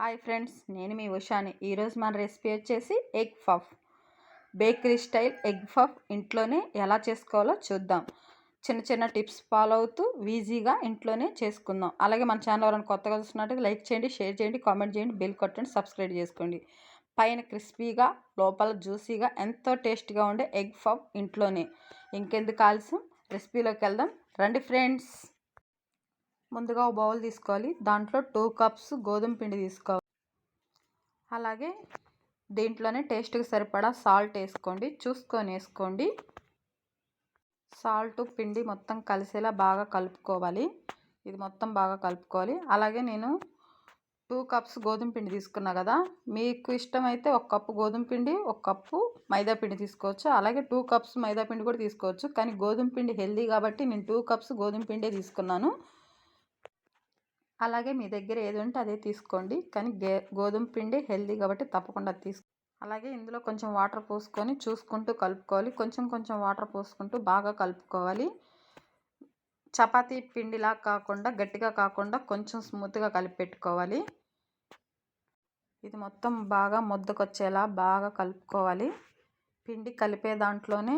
Hi friends నేను మీ ఉషాని. ఈరోజు మన రెసిపీ వచ్చేసి egg puff bakery style egg puff ఇంట్లోనే ఎలా చేసుకోవాలో చూద్దాం. చిన్న చిన్న టిప్స్ ఫాలో అవుతూ ఈజీగా ఇంట్లోనే చేసుకుందాం. అలాగే మన ఛానల్ ఎవరైనా కొత్తగా చూస్తున్నట్టు లైక్ చేయండి షేర్ చేయండి కామెంట్ చేయండి బిల్ కొట్టండి సబ్స్క్రైబ్ చేసుకోండి. పైన క్రిస్పీగా లోపల జ్యూసీగా ఎంతో టేస్ట్గా ఉండే ఎగ్ పఫ్ ఇంట్లోనే. ఇంకెందుకు ఆలస్యం? రెసిపీలోకి వెళ్దాం. రండి ఫ్రెండ్స్. ముందుగా ఒక బౌల్ తీసుకోవాలి. దాంట్లో టూ కప్స్ గోధుమ పిండి తీసుకోవాలి. అలాగే దీంట్లోనే టేస్ట్కి సరిపడా సాల్ట్ వేసుకోండి. చూసుకొని వేసుకోండి. సాల్ట్ పిండి మొత్తం కలిసేలా బాగా కలుపుకోవాలి. ఇది మొత్తం బాగా కలుపుకోవాలి. అలాగే నేను టూ కప్స్ గోధుమ పిండి తీసుకున్నా కదా మీకు ఇష్టమైతే ఒక కప్పు గోధుమ పిండి ఒక కప్పు మైదా పిండి తీసుకోవచ్చు. అలాగే టూ కప్స్ మైదా పిండి కూడా తీసుకోవచ్చు. కానీ గోధుమ పిండి హెల్దీ కాబట్టి నేను టూ కప్స్ గోధుమ పిండే తీసుకున్నాను. అలాగే మీ దగ్గర ఏది ఉంటే అదే తీసుకోండి. కానీ గే గోధుమ పిండి హెల్దీ కాబట్టి తప్పకుండా తీసుకో. అలాగే ఇందులో కొంచెం వాటర్ పోసుకొని చూసుకుంటూ కలుపుకోవాలి. కొంచెం కొంచెం వాటర్ పోసుకుంటూ బాగా కలుపుకోవాలి. చపాతీ పిండిలా కాకుండా గట్టిగా కాకుండా కొంచెం స్మూత్గా కలిపి పెట్టుకోవాలి. ఇది మొత్తం బాగా ముద్దకొచ్చేలా బాగా కలుపుకోవాలి. పిండి కలిపే దాంట్లోనే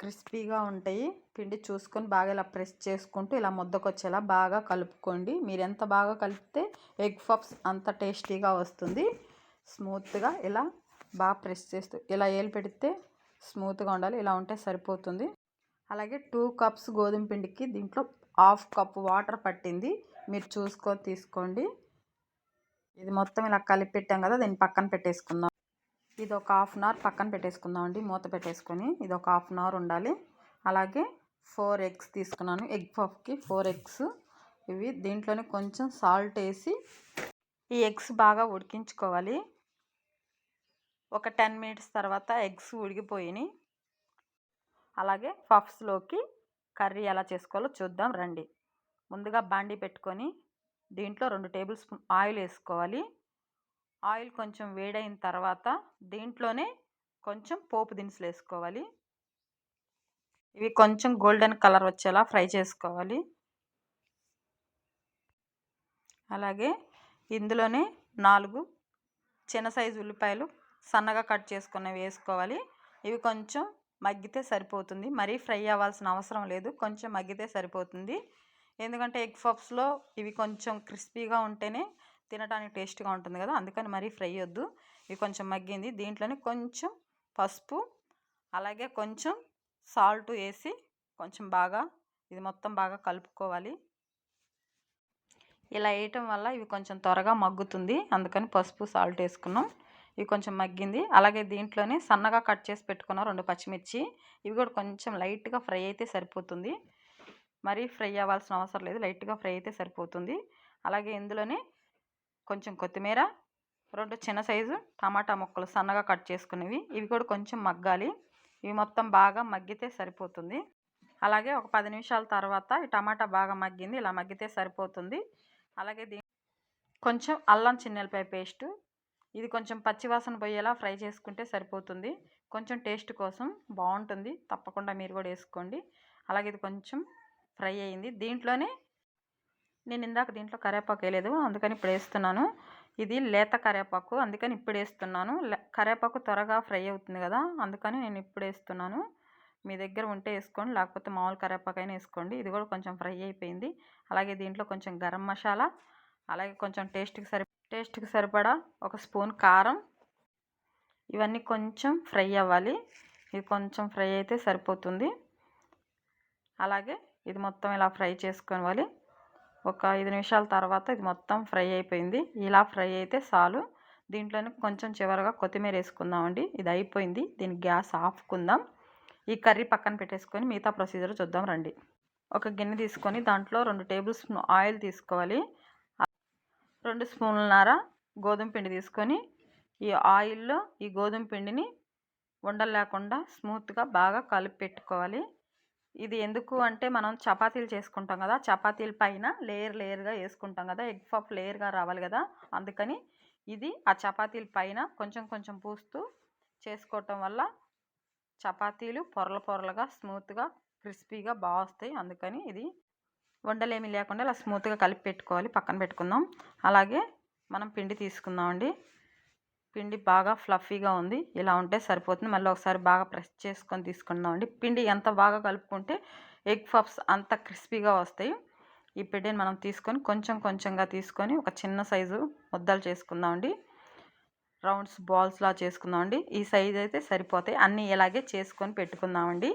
క్రిస్పీగా ఉంటాయి. పిండి చూసుకొని బాగా ఇలా ప్రెస్ చేసుకుంటూ ఇలా ముద్దకొచ్చేలా బాగా కలుపుకోండి. మీరు ఎంత బాగా కలిపితే ఎగ్ పఫ్స్ అంత టేస్టీగా వస్తుంది. స్మూత్గా ఇలా బాగా ప్రెస్ చేస్తూ ఇలా ఏలు పెడితే స్మూత్గా ఉండాలి. ఇలా ఉంటే సరిపోతుంది. అలాగే టూ కప్స్ గోధుమ పిండికి దీంట్లో హాఫ్ కప్ వాటర్ పట్టింది. మీరు చూసుకొని తీసుకోండి. ఇది మొత్తం ఇలా కలిపి పెట్టాం కదా దీన్ని పక్కన పెట్టేసుకుందాం. ఇది ఒక హాఫ్ అన్ అవర్ పక్కన పెట్టేసుకుందాం అండి మూత పెట్టేసుకొని ఇది ఒక హాఫ్ అన్ అవర్ ఉండాలి. అలాగే ఫోర్ ఎగ్స్ తీసుకున్నాను. ఎగ్ పఫ్కి ఫోర్ ఎగ్స్ ఇవి దీంట్లోనే కొంచెం సాల్ట్ వేసి ఈ ఎగ్స్ బాగా ఉడికించుకోవాలి. ఒక టెన్ మినిట్స్ తర్వాత ఎగ్స్ ఉడికిపోయినాయి. అలాగే పఫ్స్లోకి కర్రీ ఎలా చేసుకోవాలో చూద్దాం రండి. ముందుగా బాండీ పెట్టుకొని దీంట్లో రెండు టేబుల్ స్పూన్ ఆయిల్ వేసుకోవాలి. ఆయిల్ కొంచెం వేడైన తర్వాత దీంట్లోనే కొంచెం పోపు దినుసులు వేసుకోవాలి. ఇవి కొంచెం గోల్డెన్ కలర్ వచ్చేలా ఫ్రై చేసుకోవాలి. అలాగే ఇందులోనే నాలుగు చిన్న సైజు ఉల్లిపాయలు సన్నగా కట్ చేసుకున్నవి వేసుకోవాలి. ఇవి కొంచెం మగ్గితే సరిపోతుంది. మరీ ఫ్రై అవ్వాల్సిన అవసరం లేదు. కొంచెం మగ్గితే సరిపోతుంది. ఎందుకంటే ఎగ్ పఫ్స్లో ఇవి కొంచెం క్రిస్పీగా ఉంటేనే తినడానికి టేస్ట్గా ఉంటుంది కదా! అందుకని మరీ ఫ్రై వద్దు. ఇవి కొంచెం మగ్గింది. దీంట్లోనే కొంచెం పసుపు అలాగే కొంచెం సాల్ట్ వేసి కొంచెం బాగా ఇది మొత్తం బాగా కలుపుకోవాలి. ఇలా వేయటం వల్ల ఇవి కొంచెం త్వరగా మగ్గుతుంది. అందుకని పసుపు సాల్ట్ వేసుకున్నాం. ఇవి కొంచెం మగ్గింది. అలాగే దీంట్లోనే సన్నగా కట్ చేసి పెట్టుకున్నాం రెండు పచ్చిమిర్చి ఇవి కూడా కొంచెం లైట్గా ఫ్రై అయితే సరిపోతుంది. మరీ ఫ్రై అవ్వాల్సిన అవసరం లేదు. లైట్గా ఫ్రై అయితే సరిపోతుంది. అలాగే ఇందులోనే కొంచెం కొత్తిమీర రెండు చిన్న సైజు టమాటా ముక్కలు సన్నగా కట్ చేసుకునేవి. ఇవి కూడా కొంచెం మగ్గాలి. ఇవి మొత్తం బాగా మగ్గితే సరిపోతుంది. అలాగే ఒక పది నిమిషాల తర్వాత ఈ టమాటా బాగా మగ్గింది. ఇలా మగ్గితే సరిపోతుంది. అలాగే దీ కొంచెం అల్లం చిన్నెలపాయ పేస్టు. ఇది కొంచెం పచ్చివాసన పోయేలా ఫ్రై చేసుకుంటే సరిపోతుంది. కొంచెం టేస్ట్ కోసం బాగుంటుంది. తప్పకుండా మీరు కూడా వేసుకోండి. అలాగే ఇది కొంచెం ఫ్రై అయింది. దీంట్లోనే నేను ఇందాక దీంట్లో కరేపాకు వేయలేదు అందుకని ఇప్పుడు వేస్తున్నాను. ఇది లేత కరివేపాకు అందుకని ఇప్పుడు వేస్తున్నాను. కరివేపాకు త్వరగా ఫ్రై అవుతుంది కదా అందుకని నేను ఇప్పుడు వేస్తున్నాను. మీ దగ్గర ఉంటే వేసుకోండి లేకపోతే మామూలు కరేపాకైనా వేసుకోండి. ఇది కూడా కొంచెం ఫ్రై అయిపోయింది. అలాగే దీంట్లో కొంచెం గరం మసాలా అలాగే కొంచెం టేస్ట్కి సరి టేస్ట్కి సరిపడా ఒక స్పూన్ కారం. ఇవన్నీ కొంచెం ఫ్రై అవ్వాలి. ఇది కొంచెం ఫ్రై అయితే సరిపోతుంది. అలాగే ఇది మొత్తం ఇలా ఫ్రై చేసుకోవాలి. ఒక ఐదు నిమిషాల తర్వాత ఇది మొత్తం ఫ్రై అయిపోయింది. ఇలా ఫ్రై అయితే చాలు. దీంట్లోనే కొంచెం చివరగా కొత్తిమీర వేసుకుందామండి. ఇది అయిపోయింది. దీని గ్యాస్ ఆఫ్కుందాం. ఈ కర్రీ పక్కన పెట్టేసుకొని మిగతా ప్రొసీజర్ చూద్దాం రండి. ఒక గిన్నె తీసుకొని దాంట్లో రెండు టేబుల్ స్పూన్ ఆయిల్ తీసుకోవాలి. రెండు స్పూన్లన్నర గోధుమ పిండి తీసుకొని ఈ ఆయిల్లో ఈ గోధుమ పిండిని ఉండలు లేకుండా స్మూత్గా బాగా కలిపి పెట్టుకోవాలి ఇది ఎందుకు అంటే మనం చపాతీలు చేసుకుంటాం కదా చపాతీల పైన లేయర్ లేయర్గా వేసుకుంటాం కదా ఎగ్ పఫ్ లేయర్గా రావాలి కదా అందుకని ఇది ఆ చపాతీల పైన కొంచెం కొంచెం పూస్తూ చేసుకోవటం వల్ల చపాతీలు పొరల పొరలుగా స్మూత్గా క్రిస్పీగా బాగా వస్తాయి. అందుకని ఇది వండలేమి లేకుండా ఇలా స్మూత్గా కలిపి పెట్టుకోవాలి. పక్కన పెట్టుకుందాం. అలాగే మనం పిండి తీసుకుందామండి. పిండి బాగా ఫ్లఫీగా ఉంది. ఇలా ఉంటే సరిపోతుంది. మళ్ళీ ఒకసారి బాగా ప్రెస్ చేసుకొని తీసుకుందామండి పిండి ఎంత బాగా కలుపుకుంటే ఎగ్ పఫ్స్ అంత క్రిస్పీగా వస్తాయి. ఈ పిండిని మనం తీసుకొని కొంచెం కొంచెంగా తీసుకొని ఒక చిన్న సైజు ముద్దలు చేసుకుందామండి రౌండ్స్ బాల్స్లా చేసుకుందామండి ఈ సైజ్ అయితే సరిపోతాయి. అన్నీ ఇలాగే చేసుకొని పెట్టుకుందామండి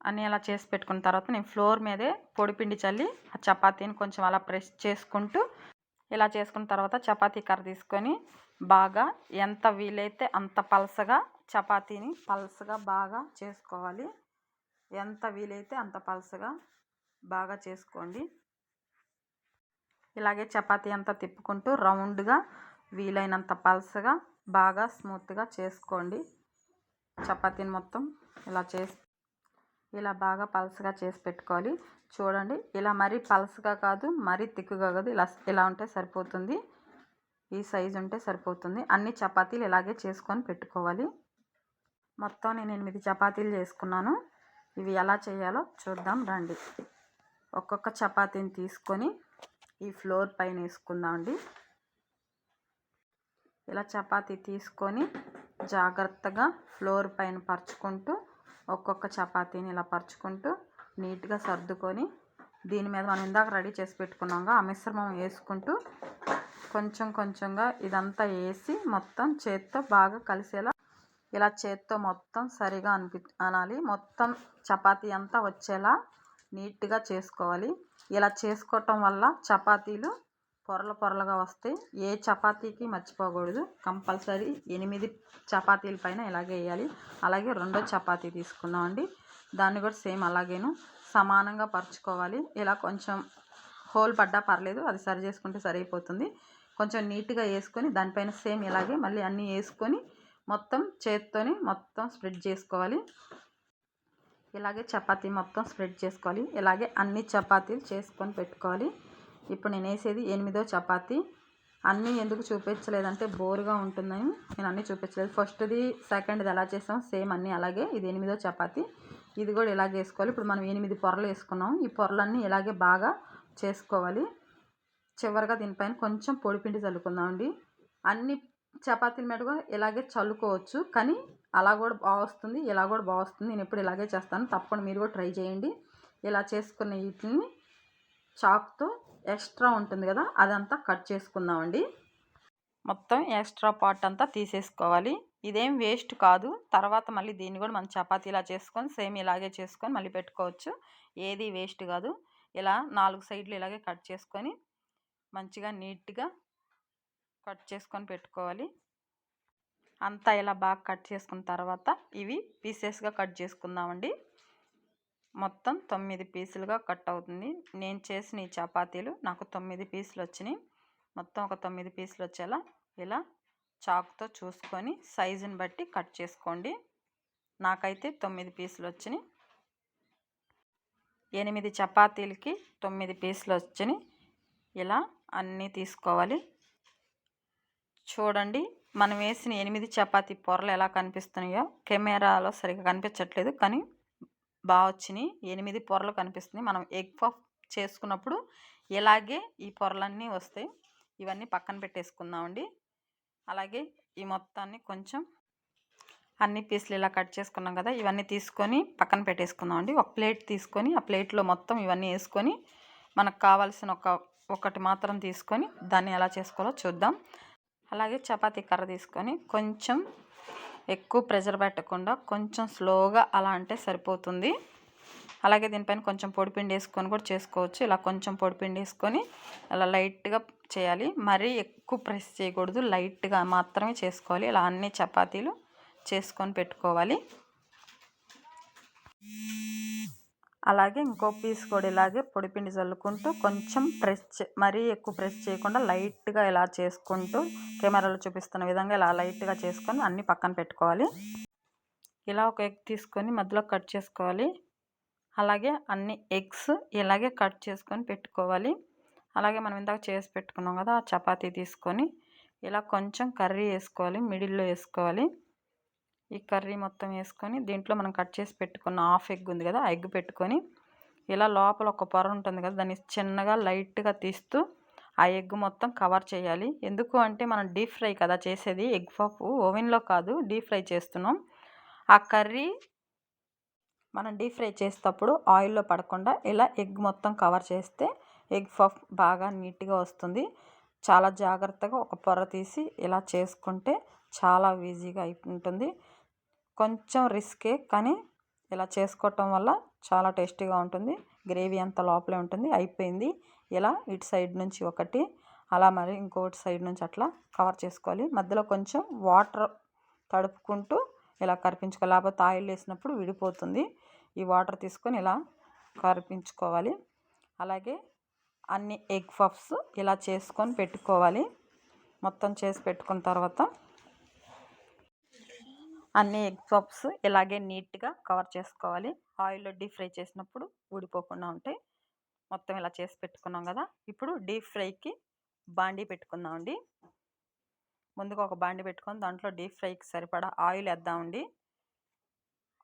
అన్నీ అలా చేసి పెట్టుకున్న తర్వాత నేను ఫ్లోర్ మీదే పొడిపిండి చల్లి ఆ చపాతీని కొంచెం అలా ప్రెస్ చేసుకుంటూ ఇలా చేసుకున్న తర్వాత చపాతీ కర్ర తీసుకొని బాగా ఎంత వీలైతే అంత పలసగా చపాతీని పలసగా బాగా చేసుకోవాలి. ఎంత వీలైతే అంత పలసగా బాగా చేసుకోండి. ఇలాగే చపాతీ అంతా తిప్పుకుంటూ రౌండ్గా వీలైనంత పలసగా బాగా స్మూత్గా చేసుకోండి. చపాతీని మొత్తం ఇలా చేసి ఇలా బాగా పలసగా చేసి పెట్టుకోవాలి. చూడండి ఇలా మరీ పలసగా కాదు మరీ తిక్కుగా కాదు ఇలా ఇలా ఉంటే సరిపోతుంది. ఈ సైజు ఉంటే సరిపోతుంది. అన్ని చపాతీలు ఇలాగే చేసుకొని పెట్టుకోవాలి. మొత్తం నేను ఎనిమిది చపాతీలు చేసుకున్నాను. ఇవి ఎలా చేయాలో చూద్దాం రండి. ఒక్కొక్క చపాతీని తీసుకొని ఈ ఫ్లోర్ పైన వేసుకుందామండి ఇలా చపాతీ తీసుకొని జాగ్రత్తగా ఫ్లోర్ పైన పరుచుకుంటూ ఒక్కొక్క చపాతీని ఇలా పరుచుకుంటూ నీట్గా సర్దుకొని దీని మీద మనం ఇందాక రెడీ చేసి పెట్టుకున్నాగా ఆ మిశ్రమం వేసుకుంటూ కొంచెం కొంచెంగా ఇదంతా వేసి మొత్తం చేత్తో బాగా కలిసేలా ఇలా చేత్తో మొత్తం సరిగా అనిపి అనాలి. మొత్తం చపాతీ అంతా వచ్చేలా నీట్గా చేసుకోవాలి. ఇలా చేసుకోవటం వల్ల చపాతీలు పొరలు పొరలుగా వస్తాయి. ఏ చపాతీకి మర్చిపోకూడదు. కంపల్సరీ ఎనిమిది చపాతీల పైన ఇలాగే వేయాలి. అలాగే రెండో చపాతీ తీసుకుందామండి. దాన్ని కూడా సేమ్ అలాగేను. సమానంగా పరుచుకోవాలి. ఇలా కొంచెం హోల్ పడ్డా పర్లేదు. అది సరి చేసుకుంటే సరిపోతుంది. కొంచెం నీట్గా వేసుకొని దానిపైన సేమ్ ఇలాగే మళ్ళీ అన్నీ వేసుకొని మొత్తం చేత్తోని మొత్తం స్ప్రెడ్ చేసుకోవాలి. ఇలాగే చపాతీ మొత్తం స్ప్రెడ్ చేసుకోవాలి. ఇలాగే అన్ని చపాతీలు చేసుకొని పెట్టుకోవాలి. ఇప్పుడు నేను వేసేది ఎనిమిదో చపాతీ. అన్నీ ఎందుకు చూపించలేదంటే బోరుగా ఉంటుందని నేను అన్నీ చూపించలేదు. ఫస్ట్ది సెకండ్ది ఎలా చేసాం సేమ్ అన్నీ అలాగే. ఇది ఎనిమిదో చపాతీ. ఇది కూడా ఇలాగే వేసుకోవాలి. ఇప్పుడు మనం ఎనిమిది పొరలు వేసుకున్నాం. ఈ పొరలన్నీ ఇలాగే బాగా చేసుకోవాలి. చివరిగా దీనిపైన కొంచెం పొడిపిండి చల్లుకుందామండి అన్ని చపాతీల మీద కూడా ఇలాగే చల్లుకోవచ్చు. కానీ అలా కూడా బాగా వస్తుంది ఇలా కూడా బాగా వస్తుంది. నేను ఎప్పుడు ఇలాగే చేస్తాను. తప్పకుండా మీరు కూడా ట్రై చేయండి. ఇలా చేసుకున్న వీటిని చాక్తో ఎక్స్ట్రా ఉంటుంది కదా అదంతా కట్ చేసుకుందామండి మొత్తం ఎక్స్ట్రా పార్ట్ అంతా తీసేసుకోవాలి. ఇదేం వేస్ట్ కాదు. తర్వాత మళ్ళీ దీన్ని కూడా మనం చపాతీ ఇలా చేసుకొని సేమ్ ఇలాగే చేసుకొని మళ్ళీ పెట్టుకోవచ్చు. ఏది వేస్ట్ కాదు. ఇలా నాలుగు సైడ్లు ఇలాగే కట్ చేసుకొని మంచిగా నీట్గా కట్ చేసుకొని పెట్టుకోవాలి. అంతా ఇలా బాగా కట్ చేసుకున్న తర్వాత ఇవి పీసెస్గా కట్ చేసుకుందామండి. మొత్తం తొమ్మిది పీసులుగా కట్ అవుతుంది. నేను చేసిన ఈ చపాతీలు నాకు తొమ్మిది పీసులు వచ్చినాయి. మొత్తం ఒక తొమ్మిది పీసులు వచ్చేలా ఇలా చాకుతో చూసుకొని సైజుని బట్టి కట్ చేసుకోండి. నాకైతే తొమ్మిది పీసులు వచ్చినాయి. ఎనిమిది చపాతీలకి తొమ్మిది పీసులు వచ్చినాయి. ఇలా అన్నీ తీసుకోవాలి. చూడండి మనం వేసిన ఎనిమిది చపాతీ పొరలు ఎలా కనిపిస్తున్నాయో కెమెరాలో సరిగ్గా కనిపించట్లేదు కానీ బాగా వచ్చినాయి. ఎనిమిది పొరలు కనిపిస్తున్నాయి. మనం ఎగ్ పఫ్ చేసుకున్నప్పుడు ఇలాగే ఈ పొరలన్నీ వస్తాయి. ఇవన్నీ పక్కన పెట్టేసుకుందామండి. అలాగే ఈ మొత్తాన్ని కొంచెం అన్ని పీసులు ఇలా కట్ చేసుకున్నాం కదా ఇవన్నీ తీసుకొని పక్కన పెట్టేసుకుందామండి. ఒక ప్లేట్ తీసుకొని ఆ ప్లేట్లో మొత్తం ఇవన్నీ వేసుకొని మనకు కావాల్సిన ఒక ఒకటి మాత్రం తీసుకొని దాన్ని ఎలా చేసుకోవాలో చూద్దాం. అలాగే చపాతీ కర్ర తీసుకొని కొంచెం ఎక్కువ ప్రెషర్ పెట్టకుండా కొంచెం స్లోగా అలా అంటే సరిపోతుంది. అలాగే దీనిపైన కొంచెం పొడిపిండి వేసుకొని కూడా చేసుకోవచ్చు. ఇలా కొంచెం పొడిపిండి వేసుకొని అలా లైట్గా చేయాలి. మరీ ఎక్కువ ప్రెస్ చేయకూడదు. లైట్గా మాత్రమే చేసుకోవాలి. ఇలా అన్ని చపాతీలు చేసుకొని పెట్టుకోవాలి. అలాగే ఇంకో పీస్ కూడా ఇలాగే పొడిపిండి చల్లుకుంటూ కొంచెం ప్రెస్ మరీ ఎక్కువ ప్రెస్ చేయకుండా లైట్గా ఇలా చేసుకుంటూ కెమెరాలో చూపిస్తున్న విధంగా ఇలా లైట్గా చేసుకొని అన్నీ పక్కన పెట్టుకోవాలి. ఇలా ఒక ఎగ్ తీసుకొని మధ్యలో కట్ చేసుకోవాలి. అలాగే అన్ని ఎగ్స్ ఇలాగే కట్ చేసుకొని పెట్టుకోవాలి. అలాగే మనం ఇందాక చేసి పెట్టుకున్నాం కదా ఆ చపాతీ తీసుకొని ఇలా కొంచెం కర్రీ వేసుకోవాలి మిడిల్లో వేసుకోవాలి. ఈ కర్రీ మొత్తం వేసుకొని దీంట్లో మనం కట్ చేసి పెట్టుకున్న హాఫ్ ఎగ్ ఉంది కదా ఎగ్ పెట్టుకొని ఇలా లోపల ఒక పొర ఉంటుంది కదా దాన్ని చిన్నగా లైట్గా తీస్తూ ఆ ఎగ్ మొత్తం కవర్ చేయాలి. ఎందుకు అంటే మనం డీప్ ఫ్రై కదా చేసేది ఎగ్ పఫ్ ఓవెన్లో కాదు డీప్ ఫ్రై చేస్తున్నాం. ఆ కర్రీ మనం డీప్ ఫ్రై చేసేటప్పుడు ఆయిల్లో పడకుండా ఇలా ఎగ్ మొత్తం కవర్ చేస్తే ఎగ్ పఫ్ బాగా నీట్గా వస్తుంది. చాలా జాగ్రత్తగా ఒక పొర తీసి ఇలా చేసుకుంటే చాలా ఈజీగా అయి ఉంటుంది. కొంచెం రిస్కే కానీ ఇలా చేసుకోవటం వల్ల చాలా టేస్టీగా ఉంటుంది. గ్రేవీ అంతా లోపలే ఉంటుంది. అయిపోయింది. ఇలా ఇటు సైడ్ నుంచి ఒకటి అలా మరి ఇంకోటి సైడ్ నుంచి అట్లా కవర్ చేసుకోవాలి. మధ్యలో కొంచెం వాటర్ తడుపుకుంటూ ఇలా కరిపించుకోవాలి. లేకపోతే ఆయిల్ వేసినప్పుడు విడిపోతుంది. ఈ వాటర్ తీసుకొని ఇలా కరిపించుకోవాలి. అలాగే అన్ని ఎగ్ పఫ్స్ ఇలా చేసుకొని పెట్టుకోవాలి. మొత్తం చేసి పెట్టుకున్న తర్వాత అన్ని ఎగ్ పఫ్స్ ఇలాగే నీట్గా కవర్ చేసుకోవాలి. ఆయిల్లో డీప్ ఫ్రై చేసినప్పుడు ఊడిపోకుండా ఉంటాయి మొత్తం ఇలా చేసి పెట్టుకున్నాం కదా! ఇప్పుడు డీప్ ఫ్రైకి బాండీ పెట్టుకుందామండి. ముందుగా ఒక బాండీ పెట్టుకొని దాంట్లో డీప్ ఫ్రైకి సరిపడా ఆయిల్ వేద్దామండి.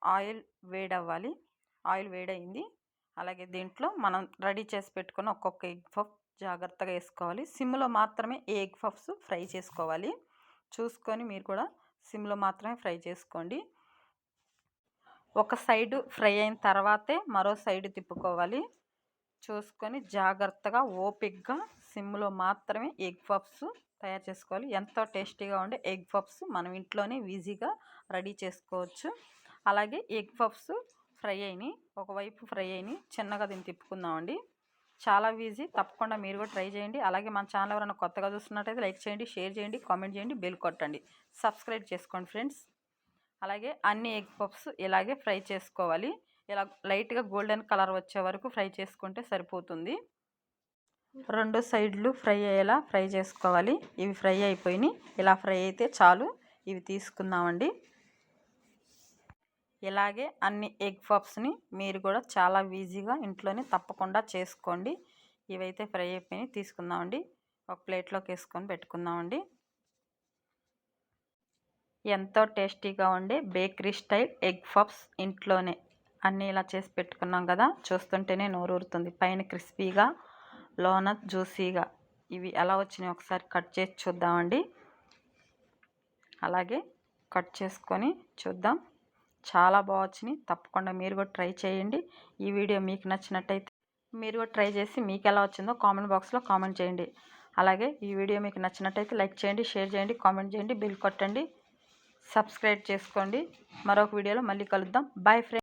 ఆయిల్ వేడవ్వాలి. ఆయిల్ వేడయింది. అలాగే దీంట్లో మనం రెడీ చేసి పెట్టుకున్న ఒక్కొక్క ఎగ్ పఫ్ జాగ్రత్తగా వేసుకోవాలి. సిమ్లో మాత్రమే ఏ ఎగ్ పఫ్స్ ఫ్రై చేసుకోవాలి. చూసుకొని మీరు కూడా సిమ్లో మాత్రమే ఫ్రై చేసుకోండి. ఒక సైడు ఫ్రై అయిన తర్వాతే మరో సైడ్ తిప్పుకోవాలి. చూసుకొని జాగ్రత్తగా ఓపిక్గా సిమ్లో మాత్రమే ఎగ్ పఫ్స్ తయారు చేసుకోవాలి. ఎంతో టేస్టీగా ఉండే ఎగ్ పఫ్స్ మనం ఇంట్లోనే ఈజీగా రెడీ చేసుకోవచ్చు. అలాగే ఎగ్ పఫ్స్ ఫ్రై అయినాయి. ఒకవైపు ఫ్రై అయినాయి. చిన్నగా దీన్ని తిప్పుకుందామండి. చాలా ఈజీ తప్పకుండా మీరు కూడా ట్రై చేయండి. అలాగే మన ఛానల్ ఎవరైనా కొత్తగా చూస్తున్నట్టయితే లైక్ చేయండి షేర్ చేయండి కామెంట్ చేయండి బెల్ కొట్టండి. సబ్స్క్రైబ్ చేసుకోండి ఫ్రెండ్స్ అలాగే అన్ని ఎగ్ పఫ్స్ ఇలాగే ఫ్రై చేసుకోవాలి. ఇలా లైట్గా గోల్డెన్ కలర్ వచ్చే వరకు ఫ్రై చేసుకుంటే సరిపోతుంది. రెండు సైడ్లు ఫ్రై అయ్యేలా ఫ్రై చేసుకోవాలి. ఇవి ఫ్రై అయిపోయినాయి. ఇలా ఫ్రై అయితే చాలు. ఇవి తీసుకుందామండి. ఇలాగే అన్ని ఎగ్ పఫ్స్ని మీరు కూడా చాలా ఈజీగా ఇంట్లోనే తప్పకుండా చేసుకోండి. ఇవైతే ఫ్రై అయిపోయి తీసుకుందామండి. ఒక ప్లేట్లోకి వేసుకొని పెట్టుకుందామండి. ఎంతో టేస్టీగా ఉండే బేకరీ స్టైల్ ఎగ్ పఫ్స్ ఇంట్లోనే. అన్నీ ఇలా చేసి పెట్టుకున్నాం కదా చూస్తుంటేనే నోరూరుతుంది. పైన క్రిస్పీగా లోన జ్యూసీగా. ఇవి ఎలా వచ్చినాయి ఒకసారి కట్ చేసి చూద్దామండి. అలాగే కట్ చేసుకొని చూద్దాం. చాలా బాగా వచ్చినాయి. తప్పకుండా మీరు కూడా ట్రై చేయండి. ఈ వీడియో మీకు నచ్చినట్టయితే మీరు కూడా ట్రై చేసి మీకు ఎలా వచ్చిందో కామెంట్ బాక్స్లో కామెంట్ చేయండి. అలాగే ఈ వీడియో మీకు నచ్చినట్టయితే లైక్ చేయండి షేర్ చేయండి కామెంట్ చేయండి బిల్ కొట్టండి సబ్స్క్రైబ్ చేసుకోండి. మరొక వీడియోలో మళ్ళీ కలుద్దాం. Boy friend